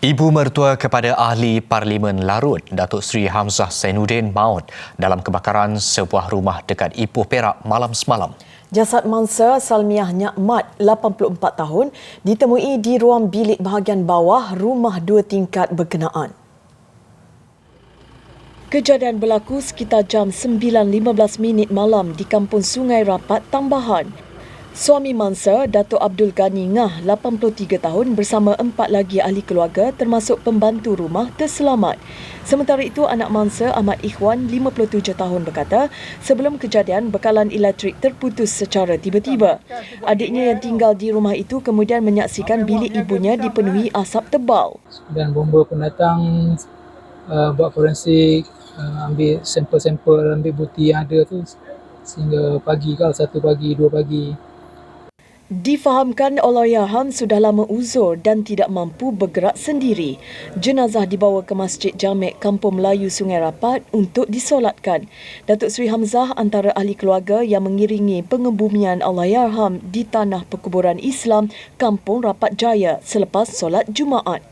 Ibu mertua kepada ahli Parlimen Larut, Datuk Seri Hamzah Zainuddin maut dalam kebakaran sebuah rumah dekat Ipoh Perak malam semalam. Jasad Mansa Salmiah Nyakmat, 84 tahun, ditemui di ruang bilik bahagian bawah rumah dua tingkat berkenaan. Kejadian berlaku sekitar jam 9.15 minit malam di kampung Sungai Rapat, Tambahan. Suami Mansa, Datuk Abdul Ghani Ngah, 83 tahun bersama empat lagi ahli keluarga termasuk pembantu rumah terselamat. Sementara itu, anak Mansa, Ahmad Ikhwan, 57 tahun berkata, sebelum kejadian, bekalan elektrik terputus secara tiba-tiba. Adiknya yang tinggal di rumah itu kemudian menyaksikan bilik ibunya dipenuhi asap tebal. Dan bomba pun datang uh, buat forensik, uh, ambil sampel-sampel, ambil bukti yang ada tu sehingga pagi kalau satu pagi, dua pagi. Difahamkan Allahyarham sudah lama uzur dan tidak mampu bergerak sendiri. Jenazah dibawa ke Masjid Jamek Kampung Melayu Sungai Rapat untuk disolatkan. Datuk Seri Hamzah antara ahli keluarga yang mengiringi pengebumian Allahyarham di tanah perkuburan Islam Kampung Rapat Jaya selepas solat Jumaat.